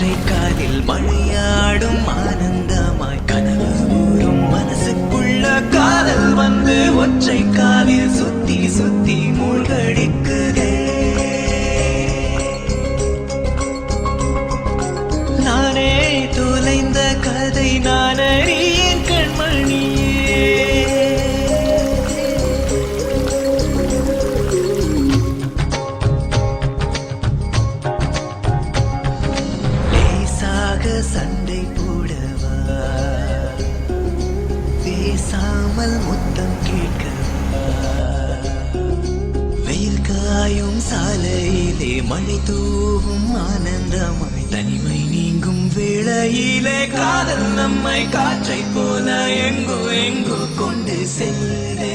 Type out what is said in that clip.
ஒற்றை காதில் மழையாடும் ஆனந்தமாய் கனவு மனசுக்குள்ள காதல் வந்து ஒற்றை காதல் லேசாக சண்டை போடவா. பேசாமல் முத்தம் கேட்கவா. வெயில் காயும் சாலையிலே மழை தூவும் ஆனந்தமாய். தனிமை நீங்கும் வேளையிலே காதல் நம்மை காற்றை போல எங்கு எங்கு கொண்டு செல்லே.